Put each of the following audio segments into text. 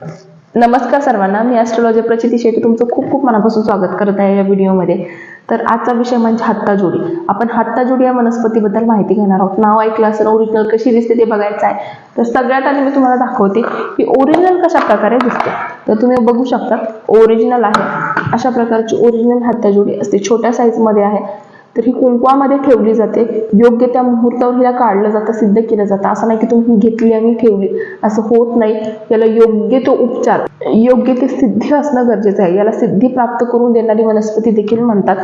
नमस्कार सर्वांना. मी ॲस्ट्रॉलॉजी प्रचिती शेट्टी. तुमचं खूप खूप मनापासून स्वागत करत आहे या व्हिडिओमध्ये. तर आजचा विषय म्हणजे हत्ताजोडी आपण हत्ताजोडी या वनस्पतीबद्दल माहिती घेणार आहोत. नाव ऐकलं असेल ओरिजिनल कशी दिसते ते बघायचं आहे तर सगळ्यात आधी मी तुम्हाला दाखवते की ओरिजिनल कशा प्रकारे दिसते. तर तुम्ही बघू शकता ओरिजिनल आहे. अशा प्रकारची ओरिजिनल हत्ताजोडी असते. छोट्या साईजमध्ये आहे. तर ही कुंकवामध्ये ठेवली जाते. योग्य त्या मुहूर्तावर हिला काढलं जातं सिद्ध केलं जातं. असं नाही की तुम्ही घेतली आणि ठेवली. असं होत नाही. याला योग्य तो उपचार योग्य ते सिद्धी असणं गरजेचं आहे. याला सिद्धी प्राप्त करून देणारी वनस्पती देखील म्हणतात.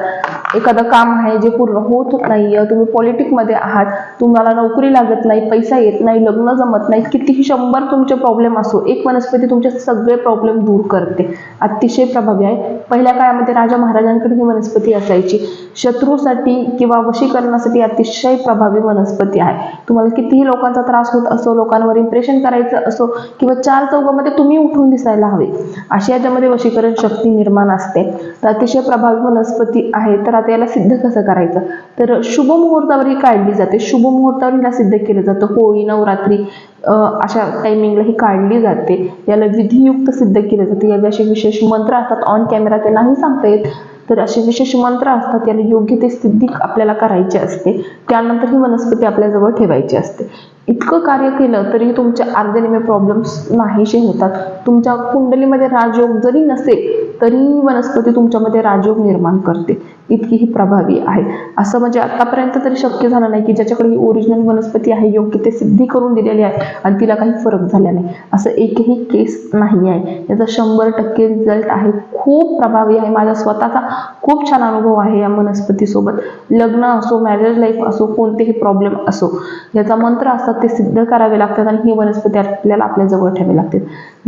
एखादं काम आहे जे पूर्ण होत नाही तुम्ही पॉलिटिकमध्ये आहात तुम्हाला नोकरी लागत नाही पैसा येत नाही लग्न जमत नाही कितीही शंभर तुमचे प्रॉब्लेम असो एक वनस्पती तुमचे सगळे प्रॉब्लेम दूर करते. अतिशय प्रभावी आहे. पहिल्या काळामध्ये राजा महाराजांकडे ही वनस्पती असायची. शत्रूसाठी किंवा वशीकरणासाठी अतिशय प्रभावी वनस्पती आहे. तुम्हाला कितीही लोकांचा त्रास होत असो लोकांवर इम्प्रेशन करायचं असो किंवा चार चौकामध्ये तुम्ही उठून दिसायला हवे. अशी याच्यामध्ये वशीकरण शक्ती निर्माण असते. तर अतिशय प्रभावी वनस्पती आहे तर आता याला सिद्ध कसं करायचं? तर शुभ मुहूर्तावर ही काढली जाते. शुभ मुहूर्तावर हिला सिद्ध केलं जातं. होळी नवरात्री अशा टायमिंगला ही काढली जाते. याला विधियुक्त सिद्ध केलं जाते. याचे असे विशेष मंत्र असतात. ऑन कॅमेरा ते नाही सांगता येत. तर असे विशेष मंत्र असतात याला योग्य ते सिद्धी आपल्याला करायची असते. त्यानंतर ही वनस्पती आपल्याजवळ ठेवायची असते. इतकं कार्य केलं तरी तुमच्या अर्धे प्रॉब्लेम्स नाहीसे होतात. तुमच्या कुंडलीमध्ये राजयोग जरी नसेल तरी वनस्पती तुमच्यामध्ये राजयोग निर्माण करते. इतकी ही प्रभावी आहे. असं म्हणजे आतापर्यंत तरी शक्य झालं नाही की ज्याच्याकडे ही ओरिजिनल वनस्पती आहे योग्य ते सिद्धी करून दिलेली आहे आणि तिला काही फरक झाला नाही. असं एकही केस नाही आहे. याचा शंभर टक्के रिझल्ट आहे. खूप प्रभावी आहे. माझा स्वतःचा खूप छान अनुभव आहे या वनस्पतीसोबत. लग्न असो मॅरेज लाईफ असो कोणतेही प्रॉब्लेम असो याचा मंत्र असतात ते सिद्ध करावे लागतात आणि ही वनस्पती आपल्याला आपल्या जवळ ठेवावी लागते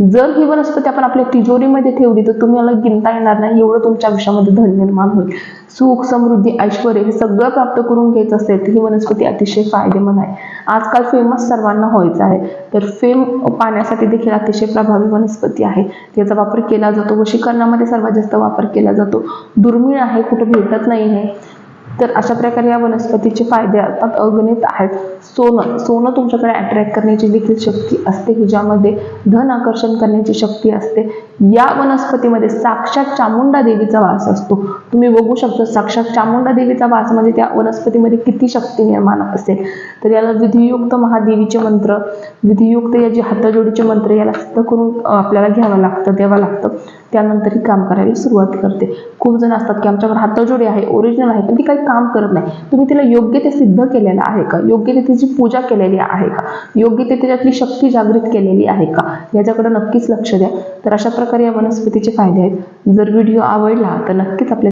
जर ही वनस्पती आपण आपल्या तिजोरीमध्ये ठेवली तर तुम्हाला गिनता येणार नाही. एवढं तुमच्या आयुष्यामध्ये धन निर्माण होईल. सुख समृद्धी ऐश्वर हे सगळं प्राप्त करून घ्यायचं असेल तर ही वनस्पती अतिशय फायदेमंद आहे. आजकाल फेमस सर्वांना व्हायचं आहे. तर फेम पाण्यासाठी देखील अतिशय प्रभावी वनस्पती आहे. त्याचा वापर केला जातो. वशीकरणामध्ये सर्वात जास्त वापर केला जातो. दुर्मिळ आहे कुठं भेटत नाही आहे. तर अशा प्रकारे या वनस्पतीचे फायदे अर्थात अगणित आहेत. सोनं सोनं तुमच्याकडे अट्रॅक्ट करण्याची देखील शक्ती असते. की ज्यामध्ये धन आकर्षण करण्याची शक्ती असते. या वनस्पतीमध्ये साक्षात चामुंडा देवीचा वास असतो. तुम्ही बघू शकता साक्षात चामुंडा देवीचा वास म्हणजे त्या वनस्पतीमध्ये किती शक्ती निर्माण असेल. तर याला विधियुक्त महादेवीचे मंत्र विधियुक्त या हातजोडीचे मंत्र याला सिद्ध करून आपल्याला घ्यावं लागतं द्यावं लागतं. त्यानंतर ही काम करायला सुरुवात करते. खूप जण असतात की आमच्याकडे हातजोडी आहे ओरिजिनल आहे पण ती काही काम करत नाही. तुम्ही तिला योग्य ते सिद्ध केलेलं आहे का? योग्य ते तिची पूजा केलेली आहे का? योग्य ते त्याच्यातली शक्ती जागृत केलेली आहे का? याच्याकडे नक्कीच लक्ष द्या. तर अशा प्रकारे या वनस्पतीचे फायदे आहेत. जर व्हिडिओ आवडला तर नक्कीच आपल्या